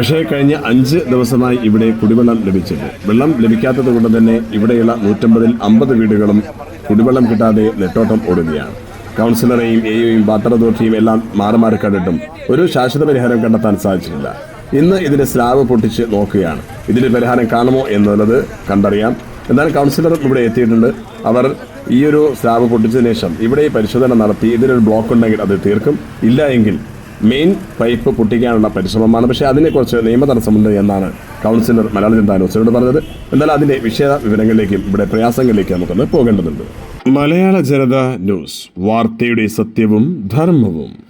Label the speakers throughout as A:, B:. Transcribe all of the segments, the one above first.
A: പക്ഷേ കഴിഞ്ഞ അഞ്ച് ദിവസമായി ഇവിടെ കുടിവെള്ളം ലഭിച്ചില്ല. വെള്ളം ലഭിക്കാത്തത് കൊണ്ട് തന്നെ ഇവിടെയുള്ള നൂറ്റമ്പതിൽ അമ്പത് വീടുകളും കുടിവെള്ളം കിട്ടാതെ നെട്ടോട്ടം ഓടുകയാണ്. കൗൺസിലറെയും എയും വാട്ടർ അതോറിറ്റിയും എല്ലാം മാറി മാറി കണ്ടിട്ടും ഒരു ശാശ്വത പരിഹാരം കണ്ടെത്താൻ സാധിച്ചിട്ടില്ല. ഇന്ന് ഇതിന്റെ സ്ലാബ് പൊട്ടിച്ച് നോക്കുകയാണ്. ഇതിന് പരിഹാരം കാണുമോ എന്നുള്ളത് കണ്ടറിയാം. എന്നാൽ കൗൺസിലർ ഇവിടെ എത്തിയിട്ടുണ്ട്. അവർ ഈ ഒരു സ്ലാബ് പൊട്ടിച്ചതിന് ശേഷം ഇവിടെ പരിശോധന നടത്തി ഇതിനൊരു ബ്ലോക്ക് ഉണ്ടെങ്കിൽ അത് തീർക്കും. ഇല്ല എങ്കിൽ മെയിൻ പൈപ്പ് പൊട്ടിക്കാനുള്ള പരിശ്രമമാണ്. പക്ഷേ അതിനെക്കുറിച്ച് നിയമ തടസ്സമുണ്ട് എന്നാണ് കൗൺസിലർ മലയാള ജനതാ ന്യൂസിനോട് പറഞ്ഞത്. എന്നാൽ അതിന്റെ വിശദ വിവരങ്ങളിലേക്കും ഇവിടെ പ്രയാസങ്ങളിലേക്കും നമുക്കൊന്ന് പോകേണ്ടതുണ്ട്. മലയാള ജനത ന്യൂസ് വാർത്തയുടെ സത്യവും ധർമ്മവും.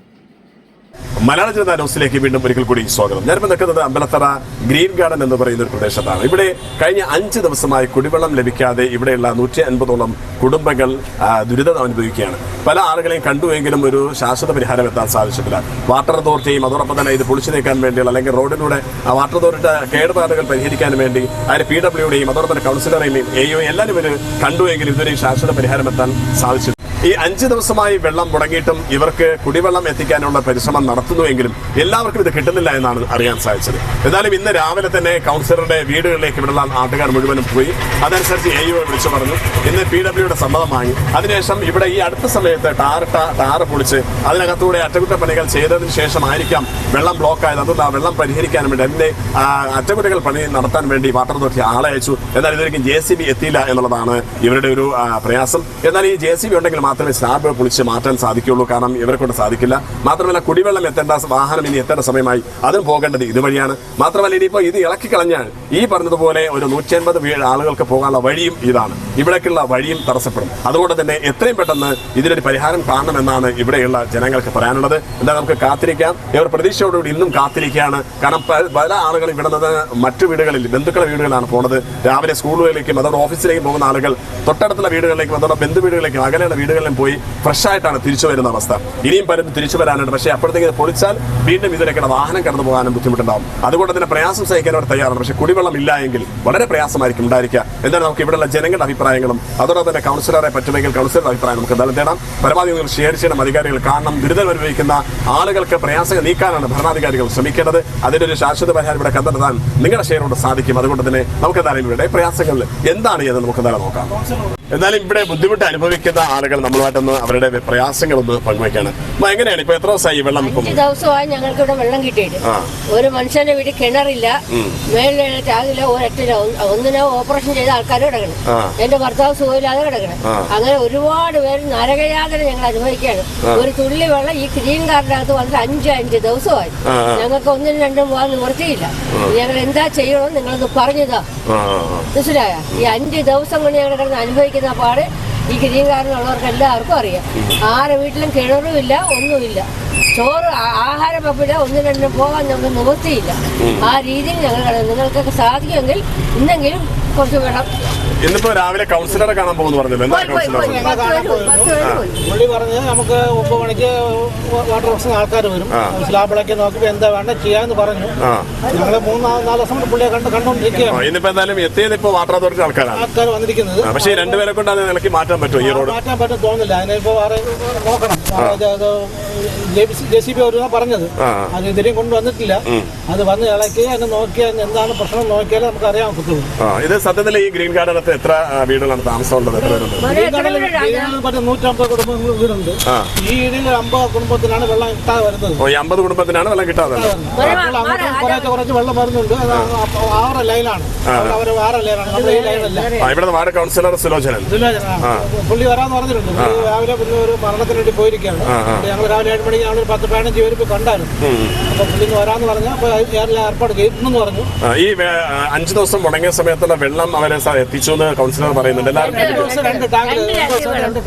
A: മലയാള ജനതാ ന്യൂസിലേക്ക് വീണ്ടും ഒരിക്കൽ കൂടി സ്വാഗതം. ഞാനിപ്പോൾ നിൽക്കുന്നത് അമ്പലത്തറ ഗ്രീൻ ഗാർഡൻ എന്ന് പറയുന്ന ഒരു പ്രദേശത്താണ്. ഇവിടെ കഴിഞ്ഞ അഞ്ച് ദിവസമായി കുടിവെള്ളം ലഭിക്കാതെ ഇവിടെയുള്ള നൂറ്റി അൻപതോളം കുടുംബങ്ങൾ ദുരിതം അനുഭവിക്കുകയാണ്. പല ആളുകളെയും കണ്ടുവെങ്കിലും ഒരു ശാശ്വത പരിഹാരം എത്താൻ സാധിച്ചിട്ടില്ല. വാട്ടർ അതോറിറ്റിയും അതോടൊപ്പം തന്നെ ഇത് പൊളിച്ചു നീക്കാൻ വേണ്ടിയുള്ള അല്ലെങ്കിൽ റോഡിലൂടെ വാട്ടർ അതോറിറ്റിയുടെ കേടുപാടുകൾ പരിഹരിക്കാൻ വേണ്ടി അതിന് പി ഡബ്ല്യുടെയും അതോടൊപ്പം തന്നെ കൗൺസിലറേയും എയും എല്ലാവരും ഇവർ കണ്ടുവെങ്കിലും ഇതുവരെ ഈ ശാശ്വത പരിഹാരം എത്താൻ സാധിച്ചിട്ടില്ല. ഈ അഞ്ച് ദിവസമായി വെള്ളം മുടങ്ങിയിട്ടും ഇവർക്ക് കുടിവെള്ളം എത്തിക്കാനുള്ള പരിശ്രമം നടത്തുന്നുവെങ്കിലും എല്ലാവർക്കും ഇത് കിട്ടുന്നില്ല എന്നാണ് അറിയാൻ സാധിച്ചത്. എന്നാലും ഇന്ന് രാവിലെ തന്നെ കൗൺസിലറുടെ വീടുകളിലേക്ക് ഇവിടെയുള്ള നാട്ടുകാർ മുഴുവനും പോയി. അതനുസരിച്ച് എ യു വിളിച്ചു പറഞ്ഞു. ഇന്ന് പി ഡബ്ല്യുടെ സമ്മതം വാങ്ങി. അതിനുശേഷം ഇവിടെ ഈ അടുത്ത സമയത്ത് ടാറിട്ട ടാറ് പൊളിച്ച് അതിനകത്തൂടെ അറ്റകുറ്റപ്പണികൾ ചെയ്തതിന് ശേഷമായിരിക്കാം വെള്ളം ബ്ലോക്ക് ആയത്. അതുകൊണ്ട് ആ വെള്ളം പരിഹരിക്കാൻ വേണ്ടി അതിന്റെ അറ്റകുറ്റകൾ പണി നടത്താൻ വേണ്ടി വാട്ടർ അതോറിറ്റി ആളെ അയച്ചു എന്നാൽ ഇതുവരെയും ജെ സി ബി എത്തിയില്ല എന്നുള്ളതാണ് ഇവരുടെ ഒരു പ്രയാസം. എന്നാൽ ഈ ജെ സി ബി ഉണ്ടെങ്കിൽ മാത്രമേ സ്ലാബ് പൊളിച്ച് മാറ്റാൻ സാധിക്കുകയുള്ളൂ. കാരണം ഇവരെ കൊണ്ട് സാധിക്കില്ല. മാത്രമല്ല കുടിവെള്ളം എത്തേണ്ട വാഹനം ഇനി എത്തേണ്ട സമയമായി അതും പോകേണ്ടത് ഇതുവഴിയാണ്. മാത്രമല്ല ഇനിയിപ്പോൾ ഇത് ഇളക്കി കളഞ്ഞാൽ ഈ പറഞ്ഞതുപോലെ ഒരു നൂറ്റി അൻപത് ആളുകൾക്ക് പോകാനുള്ള വഴിയും ഇതാണ്. ഇവിടേക്കുള്ള വഴിയും തടസ്സപ്പെടും. അതുകൊണ്ട് തന്നെ എത്രയും പെട്ടെന്ന് ഇതിനൊരു പരിഹാരം കാണണമെന്നാണ് ഇവിടെയുള്ള ജനങ്ങൾക്ക് പറയാനുള്ളത്. എന്താ നമുക്ക് കാത്തിരിക്കാം. ഇവർ പ്രതീക്ഷയോടുകൂടി ഇന്നും കാത്തിരിക്കുകയാണ്. കാരണം പല ആളുകൾ ഇവിടെ നിന്ന് മറ്റു വീടുകളിൽ ബന്ധുക്കളുടെ വീടുകളിലാണ് പോണത്. രാവിലെ സ്കൂളുകളിലേക്കും അതോടെ ഓഫീസിലേക്കും പോകുന്ന ആളുകൾ തൊട്ടടുത്തുള്ള വീടുകളിലേക്കും അതോടെ ബന്ധു വീടുകളിലേക്കും അകലെയുള്ള വീടുകളിലും പോയി ഫ്രഷ് ആയിട്ടാണ് തിരിച്ചു വരുന്ന അവസ്ഥ. ഇനിയും പലരും തിരിച്ചു വരാനുണ്ട്. പക്ഷേ അപ്പോഴത്തേക്ക് പൊളിച്ചാൽ വീണ്ടും ഇതിലേക്കുള്ള വാഹനം കടന്നു പോകാനും ബുദ്ധിമുട്ടുണ്ടാവും. അതുകൊണ്ട് തന്നെ പ്രയാസം സഹിക്കാൻ അവർ തയ്യാറാണ്. പക്ഷേ കുടിവെള്ളം ഇല്ല എങ്കിൽ വളരെ പ്രയാസമായിരിക്കും ഉണ്ടായിരിക്കുക. എന്തായാലും നമുക്ക് ഇവിടെയുള്ള ജനങ്ങളുടെ അഭിപ്രായങ്ങളും അതോടൊപ്പം തന്നെ കൗൺസിലറെ പറ്റുമെങ്കിൽ കൗൺസിലറുടെ അഭിപ്രായം നമുക്ക് എന്തായാലും തേടാം. പരമാവധി നിങ്ങൾ ഷെയർ ചെയ്യണം. അധികാരികൾ കാരണം ദുരിതം അനുഭവിക്കുന്ന ആളുകൾക്ക് പ്രയാസം നീക്കാനാണ് ഭരണാധികാരികൾ ശ്രമിക്കേണ്ടത്. അതിന്റെ ഒരു ശാശ്വത പരിഹാരം ഇവിടെ കണ്ടെത്താൻ നിങ്ങളുടെ ഷെയർ കൊണ്ട് സാധിക്കും. അതുകൊണ്ട് തന്നെ നമുക്ക് എന്തായാലും ഇവിടെ പ്രയാസങ്ങൾ എന്താണ് എന്ന് നമുക്ക് എന്തായാലും നോക്കാം. എന്നാലും ഇവിടെ ബുദ്ധിമുട്ട് അനുഭവിക്കുന്ന ആളുകൾ നമ്മളുമായിട്ടൊന്ന് അവരുടെ പ്രയാസങ്ങളൊന്ന് പങ്കുവയ്ക്കാണ്. അപ്പൊ എങ്ങനെയാണ്? ഇപ്പൊ എത്ര ദിവസമായി വെള്ളം
B: അഞ്ച് ദിവസമായി ഞങ്ങൾക്ക് ഇവിടെ വെള്ളം കിട്ടിയിട്ട് ഒരു മനുഷ്യന്റെ വീട്ടിൽ കിണറില്ല. മേളിലെ ടാങ്കില്ല ഒരറ്റില്ല ഒന്നിനെ ഓപ്പറേഷൻ ചെയ്ത ആൾക്കാർ കിടക്കണം. എന്റെ ഭർത്താവ് സുഖമില്ലാതെ കിടക്കണം. അങ്ങനെ ഒരുപാട് പേര് നരകയാതന ഞങ്ങൾ അനുഭവിക്കുകയാണ്. ഒരു തുള്ളി വെള്ളം ഈ ഗ്രീൻ കാർഡിനകത്ത് വന്നിട്ട് അഞ്ച് അഞ്ച് ദിവസമായി. ഞങ്ങൾക്ക് ഒന്നിനും രണ്ടും പോകാൻ നിവൃത്തിയില്ല. ഞങ്ങൾ എന്താ ചെയ്യണമെന്ന് നിങ്ങളൊന്ന് പറഞ്ഞതാ. മനസ്സിലായ? ഈ അഞ്ച് ദിവസം കൊണ്ട് ഞങ്ങൾ കിടന്ന് അനുഭവിക്കുന്ന പാട് ഈ കിരീകാരനുള്ളവർക്ക് എല്ലാവർക്കും അറിയാം. ആരെ വീട്ടിലും കിണറുമില്ല ഒന്നുമില്ല. ചോറ് ആഹാരം പപ്പില്ല ഒന്നും രണ്ടും പോകാൻ നമുക്ക് നിവൃത്തിയില്ല ആ രീതിയിൽ ഞങ്ങൾ നിങ്ങൾക്കൊക്കെ സാധിക്കുമെങ്കിൽ ഇന്നെങ്കിലും കുറച്ച് വെള്ളം
A: ഇന്നിപ്പോ രാവിലെ കൗൺസിലറെ കാണാൻ പോകുന്നു പറഞ്ഞല്ലോ?
B: എന്താ
A: കൗൺസിലർ.
C: പുള്ളി പറഞ്ഞ് നമുക്ക് ഒമ്പത് മണിക്ക് വാട്ടർ വർക്സിന് ആൾക്കാർ വരും. സ്ലാബിളൊക്കെ നോക്കി എന്താ വേണ്ട ചെയ്യാന്ന് പറഞ്ഞു.
A: ഞങ്ങൾ
C: ഞങ്ങൾ മൂന്ന് നാല് ദിവസം കൊണ്ട് പുള്ളിയെ കണ്ട് കണ്ടോണ്ടിരിക്കുകയാണ്.
A: ഇന്നിപ്പോ എന്തായാലും എത്തിയത് ഇപ്പൊ വാട്ടർ അതോറിറ്റി ആൾക്കാരാണ്.
C: ആൾക്കാർ വന്നിരിക്കുന്നത്.
A: പക്ഷേ രണ്ടുപേരെ കൊണ്ട് അത് നിലയ്ക്ക് മാറ്റാൻ പറ്റുമോ ഈ റോഡ്?
C: മാറ്റാൻ പറ്റും തോന്നില്ല അതിനിപ്പോ വേറെ നോക്കണം. ജെ സി ബി ഒരു പറഞ്ഞത്. അത് കൊണ്ട് കൊണ്ടുവന്നിട്ടില്ല അത് വന്ന് ഇളക്കി അതിനെ നോക്കിയാൽ എന്താണ് പ്രശ്നം നോക്കിയാലേ നമുക്ക് അറിയാൻ
A: പറ്റുള്ളൂ ഇത് സത്യത്തിൽ ഈ ഗ്രീൻ ഗാർഡനകത്ത് എത്ര ആ, വീടുകളാണ് താമസമുള്ളത്? എത്ര
C: നൂറ്റമ്പത് കുടുംബങ്ങൾ വീടുണ്ട്. ഈ ഇതിൽ അമ്പത് കുടുംബത്തിനാണ് വെള്ളം കിട്ടാതെ വരുന്നത്.
A: ഓ ഈ അമ്പത് കുടുംബത്തിനാണ് വെള്ളം കിട്ടാതെ
C: കുറച്ച് കുറച്ച് വെള്ളം വരുന്നുണ്ട്. ആറ് ലൈനാണ്. അവർ ആറ് ലൈനാണ്. നമ്മുടെ ഈ ലൈനല്ല.
A: Ward councillor Sulochanan.
C: പുള്ളി വരാന്ന് പറഞ്ഞിട്ടുണ്ട്. രാവിലെ പിന്നെ ഒരു മരണത്തിന് വേണ്ടി പോയിരിക്കുകയാണ്. ഞങ്ങൾ രാവിലെ ഏഴ് മണിക്ക് ഞങ്ങൾ പത്ത് പതിനഞ്ച് പേര് കണ്ടായിരുന്നു. അപ്പൊ പുള്ളി വരാന്ന് പറഞ്ഞാൽ ഏർപ്പാട് ചെയ്യുന്നു പറഞ്ഞു.
A: ഈ അഞ്ചു ദിവസം മുടങ്ങിയ സമയത്തുള്ള വെള്ളം അവരെ എത്തിച്ചു എന്ന് കൗൺസിലർ പറയുന്നുണ്ട്. എല്ലാവർക്കും.
C: രണ്ട്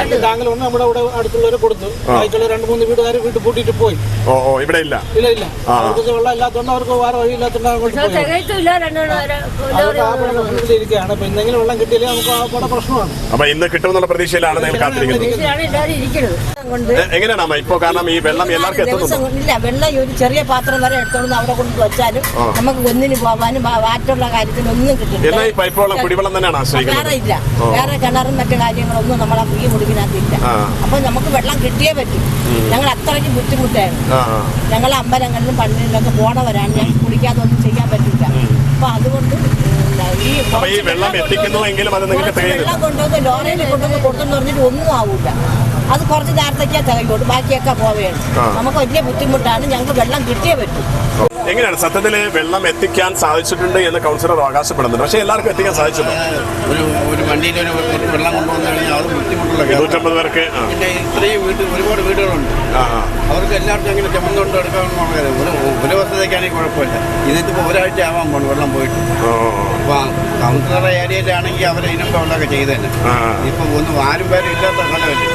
B: രണ്ട്
C: ടാങ്കിൽ ഒന്ന് നമ്മുടെ ഇവിടെ അടുത്തുള്ളവർ കൊടുത്തു. ബാക്കിയുള്ള രണ്ട് മൂന്ന് വീട്ടുകാർ വീട്ടിൽ പൂട്ടിയിട്ട് പോയി.
A: ഓ ഓ ഇവിടെ ഇല്ല.
C: ഇല്ല. ഇല്ല അവർക്ക് വെള്ളം ഇല്ലാത്തതുകൊണ്ട് അവർക്ക് വേറെ വഴിയില്ലാത്തതുകൊണ്ട് വെള്ളം പ്രശ്നത്തിലിരിക്കുകയാണ് അപ്പൊ എന്തെങ്കിലും വെള്ളം കിട്ടിയില്ലെങ്കിൽ നമുക്ക് അവിടെ പ്രശ്നമാണ്.
A: അപ്പൊ ഇന്ന് കിട്ടുമെന്നുള്ള പ്രതീക്ഷയിലാണ് നിങ്ങൾ കാത്തിരിക്കുന്നത്. എങ്ങനെയാണ് അമ്മ? ഇപ്പോ കാരണം ഈ വെള്ളം എല്ലാവർക്കും
B: എത്തുന്നു
A: എത്തുന്നുണ്ടോ?
B: കൊണ്ടില്ല വെള്ളം ഒരു ചെറിയ പാത്രം വരെ എടുത്തോണ്ട് അവിടെ കൊണ്ട് വെച്ചാലും നമുക്ക് ഒന്നിന് പോവാനും വാറ്റുള്ള കാര്യത്തിന് ഒന്നും കിട്ടില്ല.
A: എന്നാൽ ഈ പൈപ്പ് വെള്ളം കുടിവെള്ളം തന്നെയാണ്
B: വേറെ
A: ആശ്രയിക്കുന്നത്
B: ഇല്ല.
A: ഓ.
B: വേറെ കിണറും മറ്റു കാര്യങ്ങളൊന്നും നമ്മളെ ഈ മുടിവിനകത്തില്ല
A: ആ.
B: അപ്പൊ നമുക്ക് വെള്ളം കിട്ടിയേ പറ്റും. ഞങ്ങൾ അത്രയ്ക്ക് ബുദ്ധിമുട്ടായിരുന്നു. ഞങ്ങൾ അമ്പലങ്ങളിലും പള്ളിയിലൊക്കെ വരാൻ ഞങ്ങൾ കുടിക്കാതെ ഒന്നും ചെയ്യാൻ പറ്റില്ല. അപ്പൊ അതുകൊണ്ട് ഈ
A: വെള്ളം എത്തിക്കുന്നുവെങ്കിലും അത് നിങ്ങൾക്ക്
B: വെള്ളം കൊണ്ടുവന്ന് ലോറിയിൽ കൊണ്ടുവന്ന് കൊടുത്തെന്ന് പറഞ്ഞിട്ട് ഒന്നും ആവൂല. അത് കുറച്ച് നേരത്തേക്കാ തികയുള്ളൂ. ബാക്കിയൊക്കെ പോവുകയാണ്. നമുക്ക് വലിയ ബുദ്ധിമുട്ടാണ്. ഞങ്ങൾക്ക് വെള്ളം കിട്ടിയേ പറ്റൂ.
A: എങ്ങനെയാണ് സത്യത്തിൽ വെള്ളം എത്തിക്കാൻ സാധിച്ചിട്ടുണ്ട് എന്ന് കൗൺസിലർ അവകാശപ്പെടുന്നുണ്ട് പക്ഷേ എല്ലാവർക്കും എത്തിക്കാൻ സാധിച്ചിട്ടുണ്ട്
D: ഒരു ഒരു വണ്ടിയിൽ ഒരു വെള്ളം കൊണ്ടുവന്നു കഴിഞ്ഞാൽ അത് ബുദ്ധിമുട്ടുള്ള.
A: നൂറ്റമ്പത് പേർക്ക്
D: പിന്നെ ഇത്രയും വീട് ഒരുപാട് വീടുകളുണ്ട്. അവർക്ക് എല്ലാവർക്കും അങ്ങനെ ചുമന്നുകൊണ്ട് എടുക്കാമെന്ന് പറഞ്ഞത് ഒരു വർഷത്തേക്കാണെങ്കിൽ കുഴപ്പമില്ല ഇതിപ്പോൾ ഒരാഴ്ച ആവാൻ പോകണം വെള്ളം പോയിട്ട്. അപ്പോൾ കൗൺസിലറുടെ ഏരിയയിലാണെങ്കിൽ അവർ വെള്ളമൊക്കെ ചെയ്തു തന്നെ. ഇപ്പം ഒന്നും ആരും പേരും ഇല്ലാത്ത സ്ഥലമല്ലേ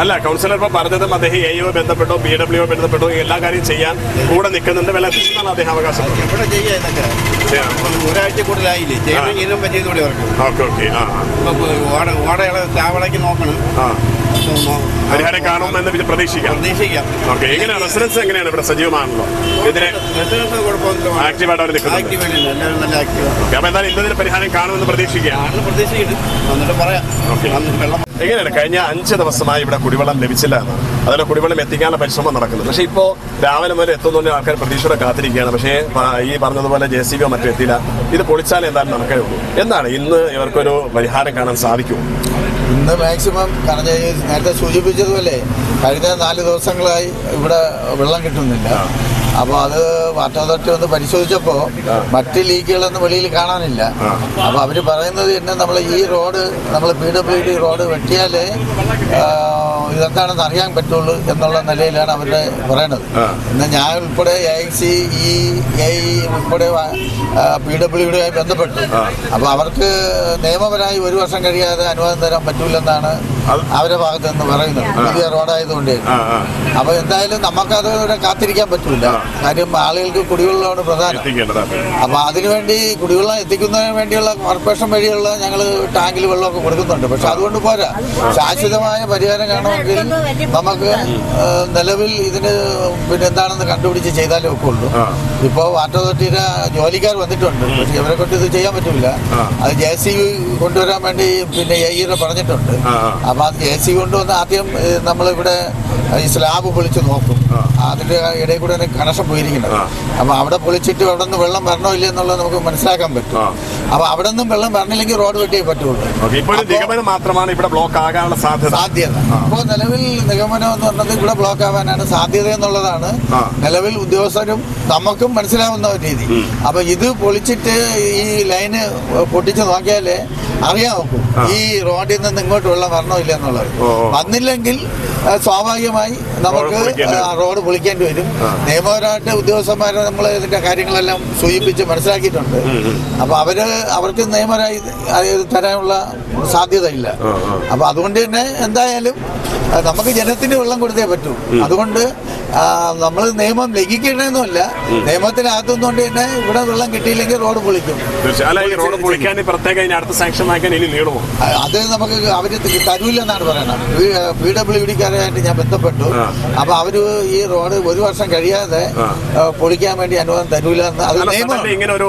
A: അല്ല കൗൺസിലർ ഇപ്പൊ പറഞ്ഞതും അദ്ദേഹം എ ഒ ബന്ധപ്പെട്ടോ ബി ഡബ്ല്യു ബന്ധപ്പെട്ടോ എല്ലാ കാര്യം ചെയ്യാൻ കൂടെ നിൽക്കുന്നുണ്ട്. വില എത്തിച്ചെന്നാണ് അദ്ദേഹം
D: അവകാശം ഇതൊക്കെ? ഒരാഴ്ച കൂടുതലായില്ലേ? ഇതിനും
A: ഓക്കെ ഓക്കെ. ആ.
D: ഓട ചാവളയ്ക്ക് നോക്കണം.
A: ആ. പരിഹാരം കാണുമെന്ന് പ്രതീക്ഷിക്കാം.
D: പ്രതീക്ഷിക്കാം.
A: ഓക്കെ എങ്ങനെയാണ്? റെസിഡൻസ് എങ്ങനെയാണ് ഇവിടെ സജീവമാണല്ലോ? ഇതിന് ആക്റ്റീവായിട്ട് അവർ നിൽക്കുന്നത് അപ്പൊ എന്തായാലും ഇന്നതിന് പരിഹാരം കാണുമെന്ന് പ്രതീക്ഷിക്കാം.
D: പ്രതീക്ഷിക്കുന്നു എന്നിട്ട് പറയാം.
A: ഓക്കെ. എങ്ങനെയാണ് കഴിഞ്ഞ അഞ്ച് ദിവസമായി ഇവിടെ കുടിവെള്ളം ലഭിച്ചില്ല എന്നാണ് അതുപോലെ കുടിവെള്ളം എത്തിക്കാനുള്ള പരിശ്രമം നടക്കുന്നത് പക്ഷേ ഇപ്പോൾ രാവിലെ മുതൽ എത്തുന്നതിന് ആൾക്കാർ പ്രതീക്ഷയോടെ കാത്തിരിക്കുകയാണ്. പക്ഷേ ഈ പറഞ്ഞതുപോലെ ജെ സി ബിയോ മറ്റോ എത്തിയില്ല. ഇത് പൊളിച്ചാൽ എന്തായാലും നടക്കേ ഉള്ളൂ. എന്താണ് ഇന്ന് ഇവർക്കൊരു പരിഹാരം കാണാൻ സാധിക്കും?
E: ഇന്ന് മാക്സിമം കാരണം നേരത്തെ സൂചിപ്പിച്ചതുപോലെ കഴിഞ്ഞ നാല് ദിവസങ്ങളായി ഇവിടെ വെള്ളം കിട്ടുന്നില്ല. അപ്പോൾ അത് വാട്ടർ അതോറിറ്റി ഒന്ന് പരിശോധിച്ചപ്പോൾ മറ്റ് ലീക്കുകളൊന്നും വെളിയിൽ കാണാനില്ല. അപ്പോൾ അവർ പറയുന്നത് തന്നെ നമ്മൾ ഈ റോഡ് നമ്മൾ പി ഡബ്ല്യു ഡി റോഡ് വെട്ടിയാലേ ഇതെന്താണെന്ന് അറിയാൻ പറ്റുള്ളൂ എന്നുള്ള നിലയിലാണ് അവരുടെ പറയണത്. എന്നാൽ ഞാൻ ഉൾപ്പെടെ A I C E A ഉൾപ്പെടെ പി ഡബ്ല്യു ഡിയുമായി ബന്ധപ്പെട്ടു. അപ്പോൾ അവർക്ക് നിയമപരമായി ഒരു വർഷം കഴിയാതെ അനുവാദം തരാൻ പറ്റൂലെന്നാണ് അവരുടെ ഭാഗത്ത് നിന്ന് പറയുന്നത് പുതിയ റോഡായതുകൊണ്ട്. അപ്പൊ എന്തായാലും നമുക്കത് ഇവിടെ കാത്തിരിക്കാൻ പറ്റൂല. കാര്യം ആളുകൾക്ക് കുടിവെള്ളമാണ് പ്രധാനം. അപ്പൊ അതിനുവേണ്ടി കുടിവെള്ളം എത്തിക്കുന്നതിന് വേണ്ടിയുള്ള കോർപ്പറേഷൻ വഴിയുള്ള ഞങ്ങൾ ടാങ്കിൽ വെള്ളമൊക്കെ കൊടുക്കുന്നുണ്ട്. പക്ഷെ അതുകൊണ്ട് പോരാ. ശാശ്വതമായ പരിഹാരം കാണുമെങ്കിൽ നമുക്ക് നിലവിൽ ഇതിന് പിന്നെ എന്താണെന്ന് കണ്ടുപിടിച്ച് ചെയ്താലേ ഒക്കെ ഉള്ളൂ
A: ആ.
E: ഇപ്പോൾ വാട്ടർ അതോറിറ്റിയുടെ ജോലിക്കാർ വന്നിട്ടുണ്ട്. പക്ഷെ ഇവരെ കൊണ്ട് ഇത് ചെയ്യാൻ പറ്റില്ല അത് ജെ സി കൊണ്ടുവരാൻ വേണ്ടി പിന്നെ എയ്യറെ പറഞ്ഞിട്ടുണ്ട്.
A: ആ.
E: എ സി കൊണ്ടുവന്ന് ആദ്യം നമ്മളിവിടെ ഈ സ്ലാബ് പൊളിച്ച് നോക്കും അതിന്റെ ഇടയിൽ കൂടെ കണക്ഷൻ പോയിരിക്കുന്നത്
A: അപ്പൊ
E: അപ്പോൾ അവിടെ പൊളിച്ചിട്ട് അവിടെ നിന്ന് വെള്ളം വരണോ ഇല്ല എന്നുള്ളത് നമുക്ക് മനസ്സിലാക്കാൻ പറ്റും.
A: അപ്പൊ
E: അപ്പോൾ അവിടെ നിന്നും വെള്ളം വരണില്ലെങ്കിൽ റോഡ് വെട്ടിയേ പറ്റുള്ളൂ.
A: മാത്രമാണ് ഇവിടെ ബ്ലോക്ക് ആകാനുള്ള സാധ്യത.
E: സാധ്യത. അപ്പോൾ നിലവിൽ നിഗമനം എന്ന് പറഞ്ഞത് ഇവിടെ ബ്ലോക്ക് ആവാനാണ് സാധ്യത എന്നുള്ളതാണ്. നിലവിൽ ഉദ്യോഗസ്ഥരും നമുക്കും മനസ്സിലാവുന്ന ഒരു രീതി. അപ്പൊ ഇത് പൊളിച്ചിട്ട് ഈ ലൈന് പൊട്ടിച്ച് നോക്കിയാലേ അറിയാൻ നോക്കും. ഈ റോഡിൽ നിന്ന് ഇങ്ങോട്ട് വെള്ളം വരണോ ഇല്ല എന്നുള്ളത്. വന്നില്ലെങ്കിൽ സ്വാഭാവികമായി നമുക്ക് റോഡ് പൊളിക്കേണ്ടി വരും. നിയമപരമായിട്ട് ഉദ്യോഗസ്ഥന്മാരെ നമ്മൾ ഇതിന്റെ കാര്യങ്ങളെല്ലാം സൂചിപ്പിച്ച് മനസ്സിലാക്കിയിട്ടുണ്ട്. അപ്പൊ അവർ അവർക്ക് നിയമപരമായി തരാനുള്ള സാധ്യതയില്ല. അപ്പൊ അതുകൊണ്ട് തന്നെ എന്തായാലും നമുക്ക് ജനത്തിന് വെള്ളം കൊടുത്തേ പറ്റൂ. അതുകൊണ്ട് നമ്മൾ നിയമം ലംഘിക്കണമെന്നല്ല നിയമത്തിനകത്തുനിന്നുകൊണ്ട് തന്നെ ഇവിടെ വെള്ളം കിട്ടിയില്ലെങ്കിൽ റോഡ് പൊളിക്കും. അത് നമുക്ക് അവർ തരൂല്ലെന്നാണ് പറയുന്നത് പി ഡബ്ല്യു ഡിക്കാരായിട്ട് ഞാൻ ബന്ധപ്പെട്ടു. അപ്പൊ അവർ ഈ റോഡ് ഒരു വർഷം കഴിയാതെ പൊളിക്കാൻ വേണ്ടി അനുവാദം തരൂല എന്ന് അത്
A: ഇങ്ങനെ ഒരു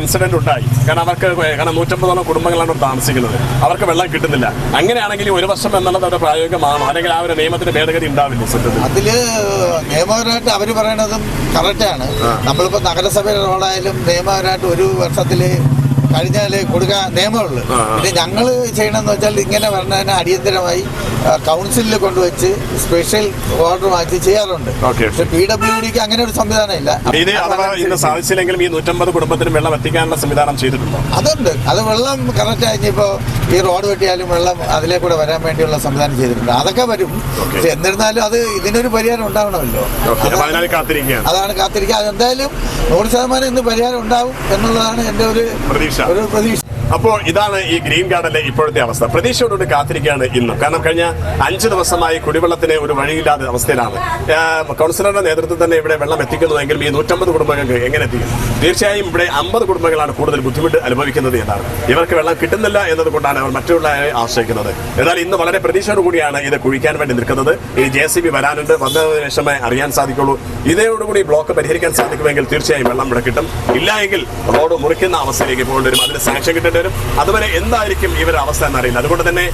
A: ഇൻസിഡന്റ് ഉണ്ടായി. കാരണം അവർക്ക് കാരണം നൂറ്റമ്പതോളം കുടുംബങ്ങളാണ് താമസിക്കുന്നത്. അവർക്ക് വെള്ളം കിട്ടുന്നില്ല. അങ്ങനെയാണെങ്കിൽ ഒരു വർഷം എന്നുള്ളത് അവരുടെ പ്രായോഗികമാണ്? അല്ലെങ്കിൽ ആ ഒരു നിയമത്തിന്റെ ഭേദഗതി ഉണ്ടാവില്ല സത്യത്തിൽ?
E: അതിൽ നിയമപരമായിട്ട് അവർ പറയണതും കറക്റ്റാണ് നമ്മളിപ്പോ നഗരസഭയുടെ റോഡായാലും നിയമപരമായിട്ട് ഒരു വർഷത്തിൽ കഴിഞ്ഞാൽ കൊടുക്കാൻ നിയമമുള്ളൂ. പിന്നെ ഞങ്ങൾ ചെയ്യണമെന്ന് വെച്ചാൽ ഇങ്ങനെ പറഞ്ഞതിന് അടിയന്തരമായി കൗൺസിലിൽ കൊണ്ടുവച്ച് സ്പെഷ്യൽ ഓർഡർ വാങ്ങിച്ച് ചെയ്യാറുണ്ട്. പക്ഷെ പി ഡബ്ല്യു ഡിക്ക് അങ്ങനെ ഒരു സംവിധാനം ഇല്ല.
A: ഇത് അഥവാ ഇന്ന് സാധിച്ചില്ലെങ്കിലും ഈ നൂറ്റമ്പത് കുടുംബത്തിന് വെള്ളം എത്തിക്കാനുള്ള സംവിധാനം ചെയ്തിട്ടുണ്ടോ?
E: അതുണ്ട്. അത് വെള്ളം കറക്റ്റ് കഴിഞ്ഞിപ്പോ ഈ റോഡ് വെട്ടിയാലും വെള്ളം അതിലെ കൂടെ വരാൻ വേണ്ടിയുള്ള സംവിധാനം ചെയ്തിട്ടുണ്ട്. അതൊക്കെ വരും. പക്ഷെ എന്നിരുന്നാലും അത് ഇതിനൊരു പരിഹാരം ഉണ്ടാവണമല്ലോ. അതാണ് കാത്തിരിക്കുക. അതെന്തായാലും നൂറ് ശതമാനം ഇന്ന് പരിഹാരം ഉണ്ടാവും എന്നുള്ളതാണ് എന്റെ ഒരു
A: പ്രതീക്ഷ.
E: ഒരു പ്രതീക്ഷ
A: അപ്പോൾ ഇതാണ് ഈ ഗ്രീൻ ഗാർഡനിലെ ഇപ്പോഴത്തെ അവസ്ഥ. പ്രതീക്ഷയോടുകൂടി കാത്തിരിക്കുകയാണ് ഇന്നും. കാരണം കഴിഞ്ഞ അഞ്ച് ദിവസമായി കുടിവെള്ളത്തിന് ഒരു വഴിയില്ലാത്ത അവസ്ഥയിലാണ്. കൗൺസിലറുടെ നേതൃത്വത്തിൽ തന്നെ ഇവിടെ വെള്ളം എത്തിക്കുന്നതെങ്കിൽ ഈ നൂറ്റമ്പത് കുടുംബങ്ങൾക്ക് എങ്ങനെ എത്തിക്കും തീർച്ചയായും ഇവിടെ അമ്പത് കുടുംബങ്ങളാണ് കൂടുതൽ ബുദ്ധിമുട്ട് അനുഭവിക്കുന്നത് എന്നാണ്. ഇവർക്ക് വെള്ളം കിട്ടുന്നില്ല എന്നതുകൊണ്ടാണ് അവർ മറ്റുള്ളവരെ ആശ്രയിക്കുന്നത്. എന്നാൽ ഇന്ന് വളരെ പ്രതീക്ഷയോട് കൂടിയാണ് ഇത് കുഴിക്കാൻ വേണ്ടി നിൽക്കുന്നത്. ഈ ജെ സി ബി വരാനുണ്ട്. വന്നതിന് ശേഷമേ അറിയാൻ സാധിക്കുള്ളൂ. ഇതോടുകൂടി ബ്ലോക്ക് പരിഹരിക്കാൻ സാധിക്കുമെങ്കിൽ തീർച്ചയായും വെള്ളം ഇവിടെ കിട്ടും. ഇല്ല എങ്കിൽ റോഡ് മുറിക്കുന്ന അവസ്ഥയിലേക്ക് പോകേണ്ടി വരും. അതിന് സാക്ഷ്യം കിട്ടേണ്ടി വരും. അതുവരെ എന്തായിരിക്കും ഇവരുടെ അവസ്ഥ എന്നറിയില്ല അതുകൊണ്ട് തന്നെ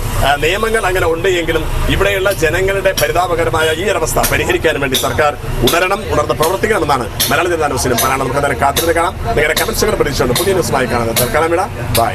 A: നിയമങ്ങൾ അങ്ങനെ ഉണ്ട് എങ്കിലും ഇവിടെയുള്ള ജനങ്ങളുടെ പരിതാപകരമായ ഈ ഒരവസ്ഥ പരിഹരിക്കാൻ വേണ്ടി സർക്കാർ ഉണരണം ഉണർന്ന് പ്രവർത്തിക്കണമെന്നാണ് മലയാള ജനതാ ന്യൂസിലും പറയാനുള്ളത് നമുക്ക് തന്നെ കാത്തിരുന്ന് കാണാം. നിങ്ങളുടെ കമന്റ്സുകൾ പ്രതീക്ഷയുണ്ട് പുതിയ ന്യൂസുമായി കാണുന്നത് തൽക്കാലം ബൈ